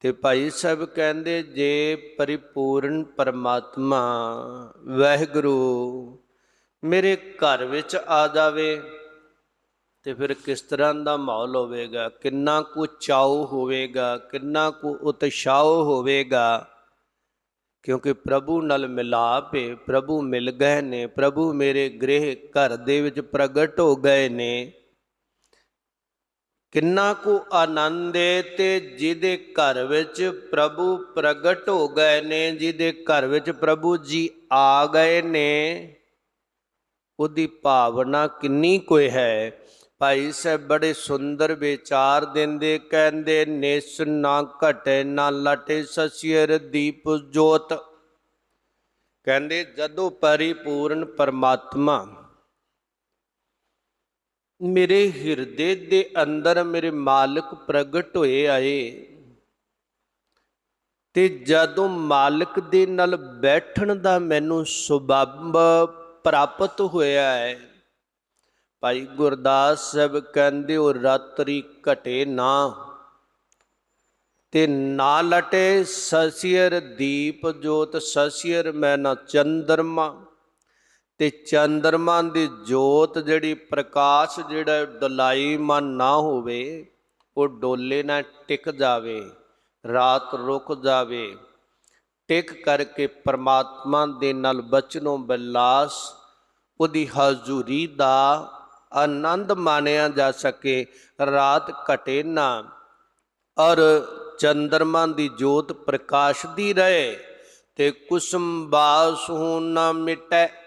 ਤੇ ਭਾਈ ਸਾਹਿਬ ਕਹਿੰਦੇ ਜੇ ਪਰਿਪੂਰਨ ਪਰਮਾਤਮਾ, ਵਾਹਿਗੁਰੂ ਮੇਰੇ ਘਰ ਵਿੱਚ ਆ ਜਾਵੇ, ਤੇ ਫਿਰ ਕਿਸ ਤਰ੍ਹਾਂ ਦਾ ਮਾਹੌਲ ਹੋਵੇਗਾ? ਕਿੰਨਾ ਕੁ ਚਾਉ ਹੋਵੇਗਾ? ਕਿੰਨਾ ਕੁ ਉਤਸ਼ਾਹ ਹੋਵੇਗਾ? ਕਿਉਂਕਿ ਪ੍ਰਭੂ ਨਾਲ ਮਿਲਾਪ ਹੈ ਪ੍ਰਭੂ ਮਿਲ ਗਏ ਨੇ, ਪ੍ਰਭੂ ਮੇਰੇ ਗ੍ਰਹਿ ਘਰ ਦੇ ਵਿੱਚ ਪ੍ਰਗਟ ਹੋ ਗਏ ਨੇ। ਕਿੰਨਾ ਕੁ ਆਨੰਦ ਹੈ ਤੇ ਜਿਹਦੇ ਘਰ ਵਿੱਚ ਪ੍ਰਭੂ ਪ੍ਰਗਟ ਹੋ ਗਏ ਨੇ, ਜਿਹਦੇ ਘਰ ਵਿੱਚ ਪ੍ਰਭੂ ਜੀ ਆ ਗਏ ਨੇ, ਉਹਦੀ ਭਾਵਨਾ ਕਿੰਨੀ ਕੋਈ ਹੈ? ਭਾਈ ਸਾਹਿਬ ਬੜੇ ਸੁੰਦਰ ਵਿਚਾਰ ਦਿੰਦੇ, ਕਹਿੰਦੇ, ਨਿਸ ਨਾ ਘਟੇ, ਨਾ ਲਟੇ ਸਸਿਰ ਦੀਪ ਜੋਤ। ਕਹਿੰਦੇ, ਜਦੋਂ ਪਰਿਪੂਰਨ ਪਰਮਾਤਮਾ ਮੇਰੇ ਹਿਰਦੇ ਦੇ ਅੰਦਰ ਮੇਰੇ ਮਾਲਕ ਪ੍ਰਗਟ ਹੋਏ ਆਏ। ਤੇ ਜਦੋਂ ਮਾਲਕ ਦੇ ਨਾਲ ਬੈਠਣ ਦਾ ਮੈਨੂੰ ਸੁਭਾਵ ਪ੍ਰਾਪਤ ਹੋਇਆ ਹੈ, ਭਾਈ ਗੁਰਦਾਸ ਸਾਹਿਬ ਕਹਿੰਦੇ ਉਹ ਰਾਤਰੀ ਘਟੇ ਨਾ। ਤੇ ਨਾ ਲਟੇ ਸਸਿਰ ਦੀਪ ਜੋਤ ਸਸਿਰ ਮੈਂ ਨਾ ਚੰਦਰਮਾ। ਤੇ ਚੰਦਰਮਾ ਦੀ ਜੋਤ ਜਿਹੜੀ ਪ੍ਰਕਾਸ਼ ਜਿਹੜਾ ਡਲਾਈ ਨਾ ਹੋਵੇ, ਉਹ ਡੋਲੇ ਨਾ ਟਿਕ ਜਾਵੇ, ਰਾਤ ਰੁਕ ਜਾਵੇ। ਟਿਕ ਕਰਕੇ ਪਰਮਾਤਮਾ ਦੇ ਨਾਲ ਬਚਨੋਂ ਬਿਲਾਸ, ਉਹਦੀ ਹਜ਼ੂਰੀ ਦਾ ਆਨੰਦ ਮਾਣਿਆ ਜਾ ਸਕੇ, ਰਾਤ ਘਟੇ ਨਾ। ਔਰ ਚੰਦਰਮਾ ਦੀ ਜੋਤ ਪ੍ਰਕਾਸ਼ਦੀ ਰਹੇ ਤੇ ਕੁਸਮ ਬਾਸ ਹੂੰ ਨਾ ਮਿਟੈ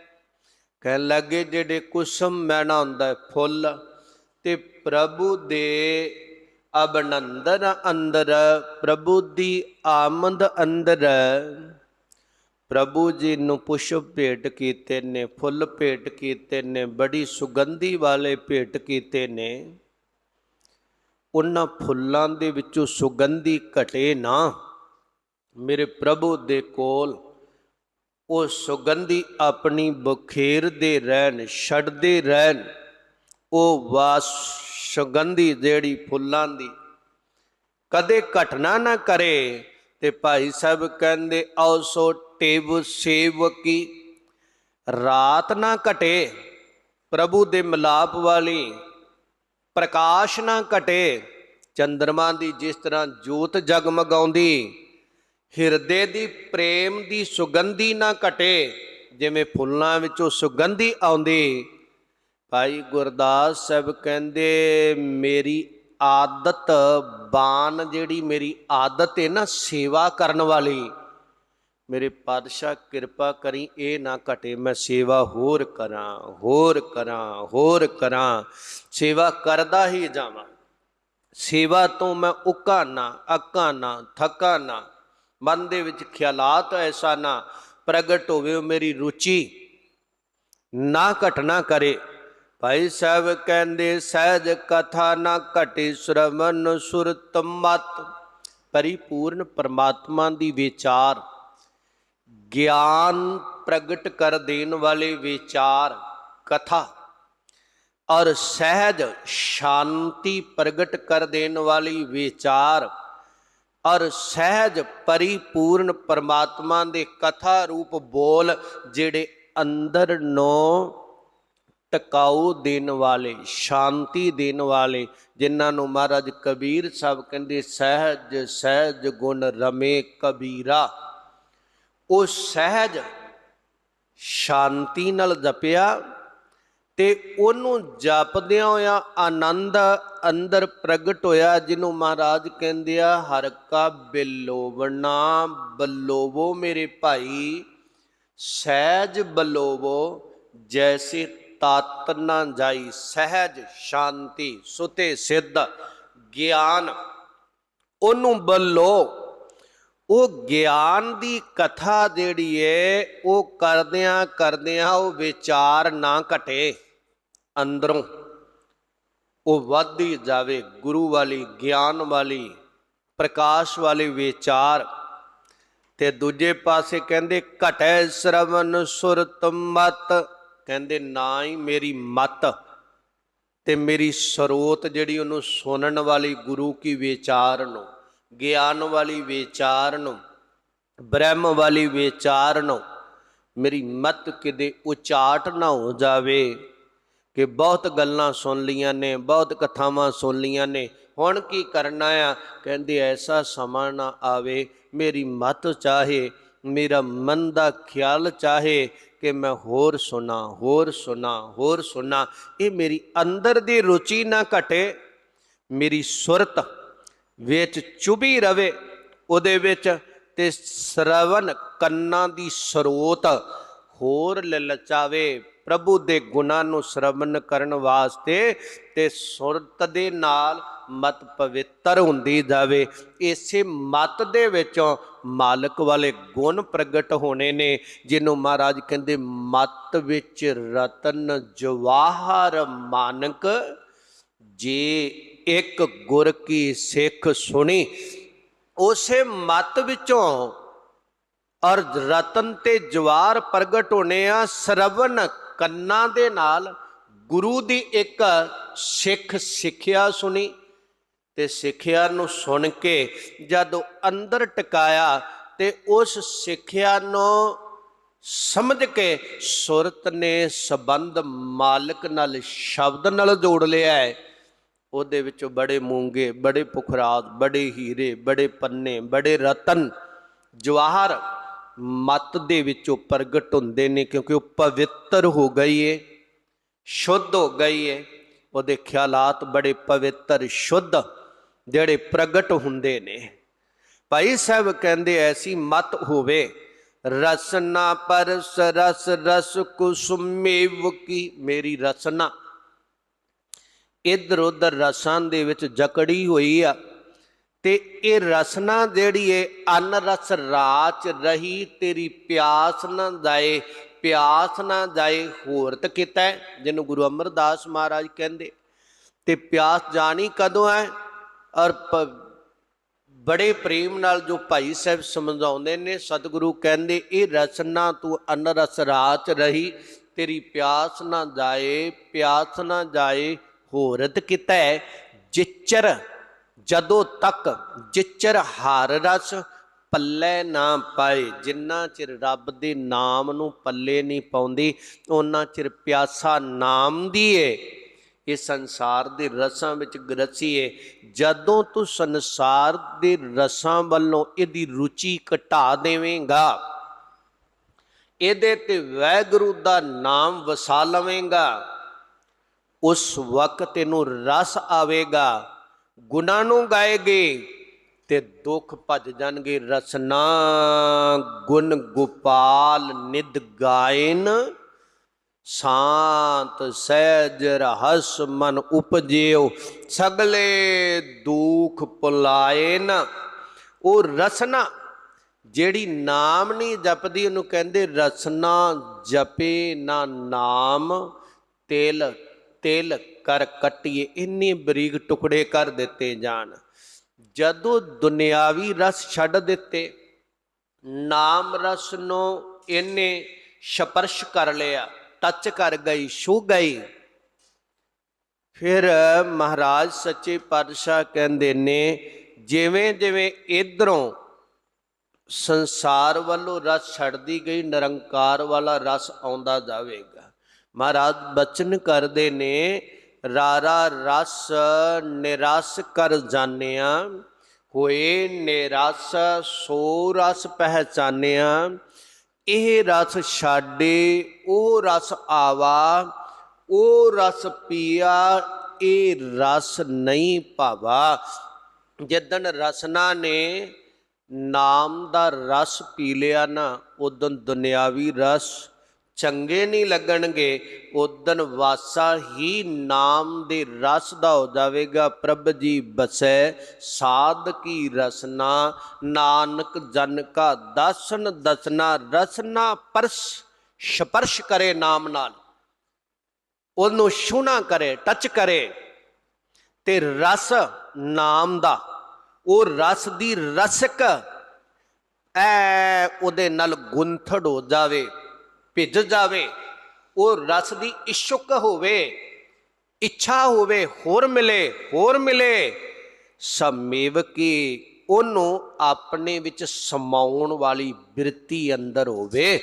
ਕਹਿਣ ਲੱਗੇ, ਜਿਹੜੇ ਕੁਸਮ ਮੈਣਾ ਹੁੰਦਾ ਫੁੱਲ ਤੇ ਪ੍ਰਭੂ ਦੇ ਅਬਨੰਦਨ ਅੰਦਰ, ਪ੍ਰਭੂ ਦੀ ਆਮਦ ਅੰਦਰ, ਪ੍ਰਭੂ ਜੀ ਨੂੰ ਪੁਸ਼ਪ ਭੇਟ ਕੀਤੇ ਨੇ, ਫੁੱਲ ਭੇਟ ਕੀਤੇ ਨੇ, ਬੜੀ ਸੁਗੰਧੀ ਵਾਲੇ ਭੇਟ ਕੀਤੇ ਨੇ। ਉਹਨਾਂ ਫੁੱਲਾਂ ਦੇ ਵਿੱਚੋਂ ਸੁਗੰਧੀ ਘਟੇ ਨਾ। ਮੇਰੇ ਪ੍ਰਭੂ ਦੇ ਕੋਲ ਉਹ ਸੁਗੰਧੀ ਆਪਣੀ ਬਖੇਰਦੇ ਰਹਿਣ, ਛੱਡਦੇ ਰਹਿਣ। ਉਹ ਵਾਸ ਸੁਗੰਧੀ ਜਿਹੜੀ ਫੁੱਲਾਂ ਦੀ। ਕਦੇ ਘਟਨਾ ਨਾ ਕਰੇ ਤੇ ਭਾਈ ਸਾਹਿਬ ਕਹਿੰਦੇ ਔਸੋ ਟੇਵ ਸੇਵਕੀ, ਰਾਤ ਨਾ ਘਟੇ, ਪ੍ਰਭੂ ਦੇ ਮਿਲਾਪ ਵਾਲੀ, ਪ੍ਰਕਾਸ਼ ਨਾ ਘਟੇ, ਚੰਦਰਮਾ ਦੀ ਜਿਸ ਤਰ੍ਹਾਂ ਜੋਤ ਜਗਮਗਾਉਂਦੀ ਹਿਰਦੇ ਦੀ ਪ੍ਰੇਮ ਦੀ ਸੁਗੰਧੀ ਨਾ ਘਟੇ, ਜਿਵੇਂ ਫੁੱਲਾਂ ਵਿੱਚੋਂ ਸੁਗੰਧੀ ਆਉਂਦੀ। ਭਾਈ ਗੁਰਦਾਸ ਸਾਹਿਬ ਕਹਿੰਦੇ, ਮੇਰੀ ਆਦਤ, ਬਾਣ ਜਿਹੜੀ ਮੇਰੀ ਆਦਤ ਹੈ ਨਾ ਸੇਵਾ ਕਰਨ ਵਾਲੀ, ਮੇਰੇ ਪਾਤਸ਼ਾਹ ਕਿਰਪਾ ਕਰੀ ਇਹ ਨਾ ਘਟੇ, ਮੈਂ ਸੇਵਾ ਹੋਰ ਕਰਾਂ ਹੋਰ ਕਰਾਂ ਹੋਰ ਕਰਾਂ, ਸੇਵਾ ਕਰਦਾ ਹੀ ਜਾਵਾਂ। ਸੇਵਾ ਤੋਂ ਮੈਂ ਉੱਕਾ ਨਾ ਅੱਕਾ ਨਾ ਥੱਕਾ ਨਾ ਮਨ ਦੇ ਵਿੱਚ ਖਿਆਲਾਤ ਐਸਾ ਨਾ ਪ੍ਰਗਟ ਹੋਵੇ ਮੇਰੀ ਰੁਚੀ ਨਾ ਘਟਨਾ ਕਰੇ। ਭਾਈ ਸਾਹਿਬ ਕਹਿੰਦੇ, ਸਹਿਜ ਕਥਾ ਨਾ ਘਟੇ ਸ਼ਰਵਨ ਸੁਰਤ ਮਤ, ਪਰਿਪੂਰਨ ਪਰਮਾਤਮਾ ਦੀ ਵਿਚਾਰ। ਗਿਆਨ ਪ੍ਰਗਟ ਕਰ ਦੇਣ ਵਾਲੇ ਵਿਚਾਰ, ਕਥਾ। ਔਰ ਸਹਿਜ ਸ਼ਾਂਤੀ ਪ੍ਰਗਟ ਕਰ ਦੇਣ ਵਾਲੀ ਵਿਚਾਰ ਔਰ ਸਹਿਜ ਪਰਿਪੂਰਨ ਪਰਮਾਤਮਾ ਦੇ ਕਥਾ ਰੂਪ ਬੋਲ ਜਿਹੜੇ ਅੰਦਰ ਨੂੰ ਟਿਕਾਊ ਦੇਣ ਵਾਲੇ, ਸ਼ਾਂਤੀ ਦੇਣ ਵਾਲੇ, ਜਿਨ੍ਹਾਂ ਨੂੰ ਮਹਾਰਾਜ ਕਬੀਰ ਸਾਹਿਬ ਕਹਿੰਦੇ ਸਹਿਜ ਸਹਿਜ ਗੁਣ ਰਮੇ ਕਬੀਰਾ। ਉਹ ਸਹਿਜ ਸ਼ਾਂਤੀ ਨਾਲ ਜਪਿਆ ਤੇ ਉਹਨੂੰ ਜਪਦਿਆਂ ਹੋਇਆ ਆਨੰਦ ਅੰਦਰ ਪ੍ਰਗਟ ਹੋਇਆ, ਜਿਹਨੂੰ ਮਹਾਰਾਜ ਕਹਿੰਦੇ ਆ, ਹਰ ਕਾ ਬਿਲੋਵਣਾ ਬਲੋਵੋ ਮੇਰੇ ਭਾਈ, ਸਹਿਜ ਬਲੋਵੋ, ਜੈਸੇ ਤਤ ਨਾ ਜਾਈ, ਸਹਿਜ ਸ਼ਾਂਤੀ ਸੁਤੇ ਸਿੱਧ, ਗਿਆਨ, ਉਹਨੂੰ ਬਲੋ ਉਹ ਗਿਆਨ ਦੀ ਕਥਾ ਜਿਹੜੀ ਏ, ਉਹ ਕਰਦਿਆਂ ਕਰਦਿਆਂ ਉਹ ਵਿਚਾਰ ਨਾ ਘਟੇ, ਅੰਦਰੋਂ। ਉਹ ਵੱਧਦੀ ਜਾਵੇ, ਗੁਰੂ ਵਾਲੀ, ਗਿਆਨ ਵਾਲੀ, ਪ੍ਰਕਾਸ਼ ਵਾਲੇ ਵਿਚਾਰ। ਤੇ ਦੂਜੇ ਪਾਸੇ ਕਹਿੰਦੇ, ਘਟੈ ਸ਼ਰਵਨ ਸੁਰਤ ਮਤ। ਕਹਿੰਦੇ, ਨਾ ਹੀ ਮੇਰੀ ਮਤ ਤੇ ਮੇਰੀ ਸਰੋਤ ਜਿਹੜੀ ਉਹਨੂੰ ਸੁਣਨ ਵਾਲੀ ਗੁਰੂ ਕੀ ਵਿਚਾਰ ਨੂੰ। ਗਿਆਨ ਵਾਲੀ ਵਿਚਾਰਨ, ਬ੍ਰਹਮ ਵਾਲੀ ਵਿਚਾਰਨ, ਮੇਰੀ ਮਤ ਕਿਤੇ ਉਚਾਟ ਨਾ ਹੋ ਜਾਵੇ ਕਿ ਬਹੁਤ ਗੱਲਾਂ ਸੁਣ ਲੀਆਂ ਨੇ, ਬਹੁਤ ਕਥਾਵਾਂ ਸੁਣ ਲੀਆਂ ਨੇ। ਹੁਣ ਕੀ ਕਰਨਾ ਆ? ਕਹਿੰਦੇ ਐਸਾ ਸਮਾਂ ਨਾ ਆਵੇ, ਮੇਰੀ ਮਤ ਚਾਹੇ, ਮੇਰਾ ਮਨ ਦਾ ਖਿਆਲ ਚਾਹੇ ਕਿ ਮੈਂ ਹੋਰ ਸੁਣਾ ਹੋਰ ਸੁਣਾ ਹੋਰ ਸੁਣਾ। ਇਹ ਮੇਰੀ ਅੰਦਰ ਦੀ ਰੁਚੀ ਨਾ ਘਟੇ, ਮੇਰੀ ਸੁਰਤ ਵਿੱਚ ਚੁਭੀ ਰਵੇ, ਉਹਦੇ ਵਿੱਚ ਤੇ ਸਰਵਨ ਕੰਨਾਂ ਦੀ ਸਰੋਤ ਹੋਰ ਲਲਚਾਵੇ। ਪ੍ਰਭੂ ਦੇ ਗੁਣਾਂ ਨੂੰ ਸ਼ਰਵਨ ਕਰਨ ਵਾਸਤੇ ਤੇ ਸੁਰਤ ਦੇ ਨਾਲ ਮਤ ਪਵਿੱਤਰ ਹੁੰਦੀ ਜਾਵੇ। ਇਸੇ ਮਤ ਦੇ ਵਿੱਚੋਂ ਮਾਲਕ ਵਾਲੇ ਗੁਣ ਪ੍ਰਗਟ ਹੋਣੇ ਨੇ, ਜਿਹਨੂੰ ਮਹਾਰਾਜ ਕਹਿੰਦੇ ਮਤ ਵਿੱਚ ਰਤਨ ਜਵਾਹਰ ਮਾਨਕ, ਜੇ ਇੱਕ ਗੁਰ ਕੀ ਸਿੱਖ ਸੁਣੀ, ਉਸੇ ਮਤ ਵਿੱਚੋਂ ਔਰ ਰਤਨ ਤੇ ਜਵਾਰ ਪ੍ਰਗਟ ਹੋਣੇ ਆ ਸਰਵਨ ਕੰਨਾਂ ਦੇ ਨਾਲ ਗੁਰੂ ਦੀ ਇੱਕ ਸਿੱਖ ਸਿੱਖਿਆ ਸੁਣੀ ਤੇ ਸਿੱਖਿਆ ਨੂੰ ਸੁਣ ਕੇ ਜਦ ਅੰਦਰ ਟਿਕਾਇਆ ਤੇ ਉਸ ਸਿੱਖਿਆ ਨੂੰ ਸਮਝ ਕੇ ਸੁਰਤ ਨੇ ਸਬੰਧ ਮਾਲਕ ਨਾਲ ਸ਼ਬਦ ਨਾਲ ਜੋੜ ਲਿਆ ਹੈ। ਉਹਦੇ ਵਿੱਚੋਂ ਬੜੇ ਮੂੰਗੇ, ਬੜੇ ਪੁਖਰਾਜ ਬੜੇ ਹੀਰੇ, ਬੜੇ ਪੰਨੇ, ਬੜੇ ਰਤਨ ਜਵਾਹਰ ਮਤ ਦੇ ਵਿੱਚੋਂ ਪ੍ਰਗਟ ਹੁੰਦੇ ਨੇ ਕਿਉਂਕਿ ਉਹ ਪਵਿੱਤਰ ਹੋ ਗਈ ਏ, ਸ਼ੁੱਧ ਹੋ ਗਈ ਏ। ਉਹਦੇ ਖਿਆਲਾਤ ਬੜੇ ਪਵਿੱਤਰ, ਸ਼ੁੱਧ ਜਿਹੜੇ ਪ੍ਰਗਟ ਹੁੰਦੇ ਨੇ। ਭਾਈ ਸਾਹਿਬ ਕਹਿੰਦੇ ਐਸੀ ਮਤ ਹੋਵੇ, ਰਸਨਾ ਪਰਸ ਰਸ ਰਸ ਕੁਸੁਮੇਵ ਕੀ ਮੇਰੀ ਰਸਨਾ। ਇੱਧਰ ਉੱਧਰ ਰਸਾਂ ਦੇ ਵਿੱਚ ਜਕੜੀ ਹੋਈ ਆ। ਤੇ ਇਹ ਰਸਨਾ ਜਿਹੜੀ ਏ ਅਨ ਰਸ ਰਾਚ ਰਹੀ ਤੇਰੀ ਪਿਆਸ ਨਾ ਜਾਏ ਪਿਆਸ ਨਾ ਜਾਏ ਹੋਰਤ ਕੀਤਾ ਹੈ, ਜਿਹਨੂੰ ਗੁਰੂ ਅਮਰਦਾਸ ਮਹਾਰਾਜ ਕਹਿੰਦੇ। ਤੇ ਪਿਆਸ ਜਾਣੀ ਕਦੋਂ ਹੈ? ਔਰ ਬੜੇ ਪ੍ਰੇਮ ਨਾਲ ਜੋ ਭਾਈ ਸਾਹਿਬ ਸਮਝਾਉਂਦੇ ਨੇ ਸਤਿਗੁਰੂ ਕਹਿੰਦੇ ਇਹ ਰਸਨਾ ਤੂੰ ਅਨ ਰਸ ਰਾਚ ਰਹੀ ਤੇਰੀ ਪਿਆਸ ਨਾ ਜਾਏ ਪਿਆਸ ਨਾ ਜਾਏ ਹੋਰਤ ਕੀਤਾ ਹੈ। ਜਿਚਰ, ਜਦੋਂ ਤੱਕ ਜਿਚਰ ਹਰ ਰਸ ਪੱਲੇ ਨਾ ਪਾਏ, ਜਿੰਨਾ ਚਿਰ ਰੱਬ ਦੇ ਨਾਮ ਨੂੰ ਪੱਲੇ ਨਹੀਂ ਪਾਉਂਦੀ ਉਹਨਾਂ ਚਿਰ ਪਿਆਸਾ ਨਾਮ ਦੀ ਏ। ਇਹ ਸੰਸਾਰ ਦੇ ਰਸਾਂ ਵਿੱਚ ਗਰਸੀਏ ਜਦੋਂ ਤੂੰ ਸੰਸਾਰ ਦੇ ਰਸਾਂ ਵੱਲੋਂ ਇਹਦੀ ਰੁਚੀ ਘਟਾ ਦੇਵੇਂਗਾ, ਇਹਦੇ ਤੇ ਵੈਗੁਰੂ ਦਾ ਨਾਮ ਵਸਾ ਲਵੇਂਗਾ। ਉਸ ਵਕਤ ਇਹਨੂੰ ਰਸ ਆਵੇਗਾ, ਗੁਨਾਹ ਨੂੰ ਗਾਏਗੇ ਤੇ ਦੁੱਖ ਭੱਜ ਜਾਣਗੇ। ਰਸਨਾ ਗੁਣ ਗੋਪਾਲ ਨਿਦ ਗਾਇਨ, ਸ਼ਾਂਤ ਸਹਿਜ ਰਹਸ ਮਨ ਉਪਜਿਓ, ਸਗਲੇ ਦੁਖ ਪੁਲਾਇਨ। ਉਹ ਰਸਨਾ ਜਿਹੜੀ ਨਾਮ ਨਹੀਂ ਜਪਦੀ, ਉਹਨੂੰ ਕਹਿੰਦੇ ਰਸਨਾ ਜਪੇ ਨਾ ਨਾਮ, ਤਿਲ ਤਿਲ ਕਰ ਕੱਟੀਏ, ਇੰਨੇ ਬਰੀਕ ਟੁਕੜੇ ਕਰ ਦਿੱਤੇ ਜਾਣ। ਜਦੋਂ ਦੁਨਿਆਵੀ ਰਸ ਛੱਡ ਦਿੱਤੇ, ਨਾਮ ਰਸ ਨੂੰ ਇਹਨੇ ਸਪਰਸ਼ ਕਰ ਲਿਆ ਟੱਚ ਕਰ ਗਈ ਛੂ ਗਈ। ਫਿਰ ਮਹਾਰਾਜ ਸੱਚੇ ਪਾਤਸ਼ਾਹ ਕਹਿੰਦੇ ਨੇ, ਜਿਵੇਂ ਜਿਵੇਂ ਇਧਰੋਂ ਸੰਸਾਰ ਵੱਲੋਂ ਰਸ ਛੱਡਦੀ ਗਈ, ਨਿਰੰਕਾਰ ਵਾਲਾ ਰਸ ਆਉਂਦਾ ਜਾਵੇਗਾ। ਮਹਾਰਾਜ ਬਚਨ ਕਰਦੇ ਨੇ, ਰਾਰਾ ਰਸ ਨਿਰਸ ਕਰ ਜਾਣਿਆ, ਹੋਏ ਨਿਰਸ ਸੋ ਰਸ ਪਹਿਚਾਨਿਆ, ਇਹ ਰਸ ਛਾੜੇ ਉਹ ਰਸ ਆਵਾ, ਉਹ ਰਸ ਪੀਆ, ਇਹ ਰਸ ਨਹੀਂ ਭਾਵਾ। ਜਿੱਦਣ ਰਸਨਾ ਨੇ ਨਾਮ ਦਾ ਰਸ ਪੀ ਲਿਆ ਨਾ, ਉਦੋਂ ਦੁਨਿਆਵੀ ਰਸ ਚੰਗੇ ਨਹੀਂ ਲੱਗਣਗੇ ਉਦਨ ਵਾਸਾ ਹੀ ਨਾਮ ਦੇ ਰਸ ਦਾ ਹੋ ਜਾਵੇਗਾ। ਪ੍ਰਭ ਜੀ ਬਸੈ, ਸਾਧ ਕੀ ਰਸਨਾ? ਨਾਨਕ ਜਨ ਕਾ ਦਸਨ ਦਸਨਾ, ਰਸਨਾ ਪਰਸ ਸਪਰਸ਼ ਕਰੇ ਨਾਮ ਨਾਲ। ਉਹਨੂੰ ਛੂਣਾ ਕਰੇ ਟੱਚ ਕਰੇ। ਤੇ ਰਸ ਨਾਮ ਦਾ, ਉਹ ਰਸ ਦੀ ਰਸਕ, ਐ ਉਹਦੇ ਨਾਲ ਗੁੰਥੜ ਹੋ ਜਾਵੇ। ਭਿੱਜ ਜਾਵੇ, ਉਹ ਰਸ ਦੀ ਇਸ਼ਕ ਹੋਵੇ, ਇੱਛਾ ਹੋਵੇ, ਹੋਰ ਮਿਲੇ ਹੋਰ ਮਿਲੇ ਸਮੇਵ ਕੀ ਉਹਨੂੰ ਆਪਣੇ ਵਿੱਚ ਸਮਾਉਣ ਵਾਲੀ ਬਿਰਤੀ ਅੰਦਰ ਹੋਵੇ,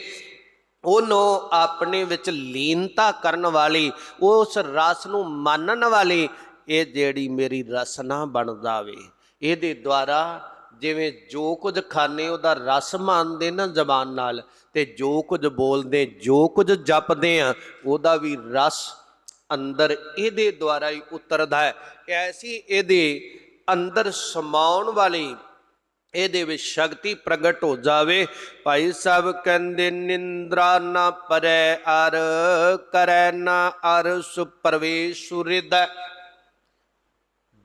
ਉਹਨੂੰ ਆਪਣੇ ਵਿੱਚ ਲੀਨਤਾ ਕਰਨ ਵਾਲੀ, ਉਸ ਰਸ ਨੂੰ ਮੰਨਣ ਵਾਲੀ, ਇਹ ਜਿਹੜੀ ਮੇਰੀ ਰਸਨਾ ਬਣ ਜਾਵੇ, ਇਹਦੇ ਦੁਆਰਾ ਜਿਵੇਂ ਜੋ ਕੁਝ ਖਾਣੇ ਉਹਦਾ ਰਸ ਮੰਨਦੇ ਨਾ ਜ਼ਬਾਨ ਨਾਲ, ਤੇ ਜੋ ਕੁਝ ਬੋਲਦੇ, ਜੋ ਕੁਝ ਜਪਦੇ ਆ, ਉਹਦਾ ਵੀ ਰਸ ਅੰਦਰ ਇਹਦੇ ਦੁਆਰਾ ਹੀ ਉਤਰਦਾ ਹੈ। ਐਸੀ ਇਹਦੇ ਅੰਦਰ ਸਮਾਉਣ ਵਾਲੀ ਇਹਦੇ ਵਿੱਚ ਸ਼ਕਤੀ ਪ੍ਰਗਟ ਹੋ ਜਾਵੇ। ਭਾਈ ਸਾਹਿਬ ਕਹਿੰਦੇ, ਨਿੰਦਰਾ ਨਾ ਪਰੈ ਅਰ, ਕਰੈ ਨਾ ਅਰ ਸੁਪਰਵੇਸ਼ੁਰਿਦ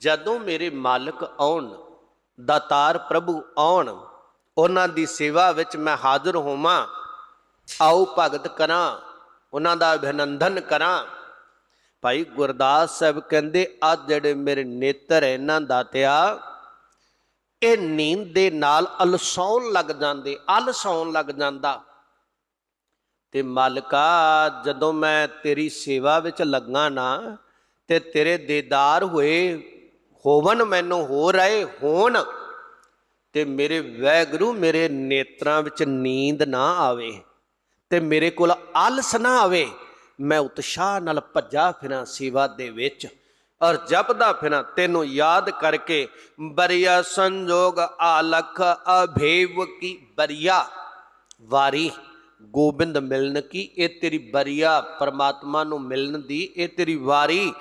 ਜਦੋਂ ਮੇਰੇ ਮਾਲਕ ਆਉਣ ਦਾਤਾਰ ਪ੍ਰਭੂ ਆਉਣ, ਉਹਨਾਂ ਦੀ ਸੇਵਾ ਵਿੱਚ ਮੈਂ ਹਾਜ਼ਰ ਹੋਵਾਂ। ਆਓ ਭਗਤ ਕਰਾਂ, ਉਹਨਾਂ ਦਾ ਅਭਿਨੰਦਨ ਕਰਾਂ। ਭਾਈ ਗੁਰਦਾਸ ਸਾਹਿਬ ਕਹਿੰਦੇ, ਆ ਜਿਹੜੇ ਮੇਰੇ ਨੇਤਰ ਹੈ ਇਹਨਾਂ ਦਾਤਿਆ ਇਹ ਨੀਂਦ ਦੇ ਨਾਲ ਅਲਸਾਉਣ ਲੱਗ ਜਾਂਦੇ, ਅਲਸਾਉਣ ਲੱਗ ਜਾਂਦਾ। ਤੇ ਮਾਲਕਾ, ਜਦੋਂ ਮੈਂ ਤੇਰੀ ਸੇਵਾ ਵਿੱਚ ਲੱਗਾ ਨਾ, ਤੇ ਤੇਰੇ ਦੇਦਾਰ ਹੋਏ ਹੋਵਨ ਮੈਨੂੰ ਹੋ ਰਹੇ ਹੋਣ, ਤੇ ਮੇਰੇ ਵੈਗਰੂ ਮੇਰੇ ਨੇਤਰਾਂ ਵਿੱਚ ਨੀਂਦ ਨਾ ਆਵੇ, ਤੇ ਮੇਰੇ ਕੋਲ ਆਲਸ ਨਾ ਆਵੇ, ਮੈਂ ਉਤਸ਼ਾਹ ਨਾਲ ਭੱਜਾ ਫਿਰਾਂ ਸੇਵਾ ਦੇ ਵਿੱਚ, ਔਰ ਜਪਦਾ ਫਿਰਾਂ ਤੈਨੂੰ ਯਾਦ ਕਰਕੇ, ਬਰੀਆ ਸੰਜੋਗ ਆਲਖ ਅਭੇਵ ਕੀ ਬਰੀਆ, ਵਾਰੀ ਗੋਬਿੰਦ ਮਿਲਣ ਕੀ, ਇਹ ਤੇਰੀ ਬਰੀਆ ਪਰਮਾਤਮਾ ਨੂੰ ਮਿਲਣ ਦੀ, ਇਹ ਤੇਰੀ ਵਾਰੀ,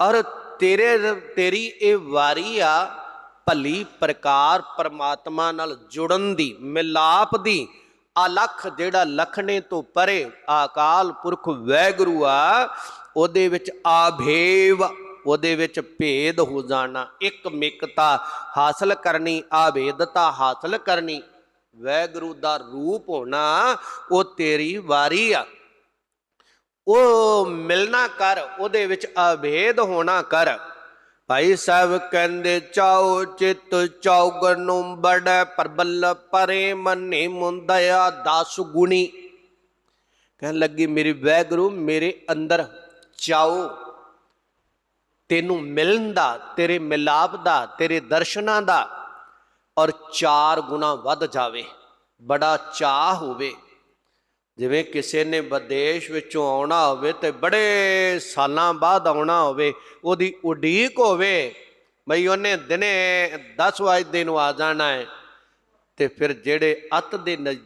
ਔਰ ਤੇਰੇ ਤੇਰੀ ਇਹ ਵਾਰੀ ਆ ਭਲੀ ਪ੍ਰਕਾਰ ਪਰਮਾਤਮਾ ਨਾਲ ਜੁੜਨ ਦੀ, ਮਿਲਾਪ ਦੀ, ਅਲਖ ਜਿਹੜਾ ਲਖਣੇ ਤੋਂ ਪਰੇ ਆਕਾਲ ਪੁਰਖ ਵੈਗੁਰੂ ਆ, ਉਹਦੇ ਵਿੱਚ ਆਭੇਵ, ਉਹਦੇ ਵਿੱਚ ਭੇਦ ਹੋ ਜਾਣਾ। ਇੱਕ ਮਿਕਤਾ ਹਾਸਲ ਕਰਨੀ, ਆਵੇਦਤਾ ਹਾਸਲ ਕਰਨੀ, ਵੈਗੁਰੂ ਦਾ ਰੂਪ ਹੋਣਾ, ਉਹ ਤੇਰੀ ਵਾਰੀ ਆ। ਉਹ ਮਿਲਣਾ ਕਰ, ਉਹਦੇ ਵਿੱਚ ਅਭੇਦ ਹੋਣਾ ਕਰ। ਭਾਈ ਸਾਹਿਬ ਕਹਿੰਦੇ, ਚਾਉ ਚਿਤ ਚੌਗਣ ਨੂੰ ਬੜੈ ਪਰਬਲ ਪਰੇ ਮਨੇ ਮੁੰਦਇਆ ਦਸ ਗੁਣੀ। ਕਹਿਣ ਲੱਗੀ, ਮੇਰੀ ਵੈਗਰੂ, ਮੇਰੇ ਅੰਦਰ ਚਾਉ, ਤੈਨੂੰ ਮਿਲਣ ਦਾ, ਤੇਰੇ ਮਿਲਾਪ ਦਾ, ਤੇਰੇ ਦਰਸ਼ਨਾਂ ਦਾ ਔਰ ਚਾਰ ਗੁਣਾ ਵੱਧ ਜਾਵੇ, ਬੜਾ ਚਾਹ ਹੋਵੇ। ਜਿਵੇਂ ਕਿਸੇ ਨੇ ਵਿਦੇਸ਼ ਵਿੱਚੋਂ ਆਉਣਾ ਹੋਵੇ ਤੇ ਬੜੇ ਸਾਲਾਂ ਬਾਅਦ ਆਉਣਾ ਹੋਵੇ, ਉਹਦੀ ਉਡੀਕ ਹੋਵੇ, ਬਈ ਉਹਨੇ ਦਿਨੇ 10 ਵਜੇ ਨੂੰ ਆ ਜਾਣਾ ਹੈ ਤੇ ਫਿਰ ਜਿਹੜੇ ਅਤ ਦੇ ਨਜ਼ਦੀਕ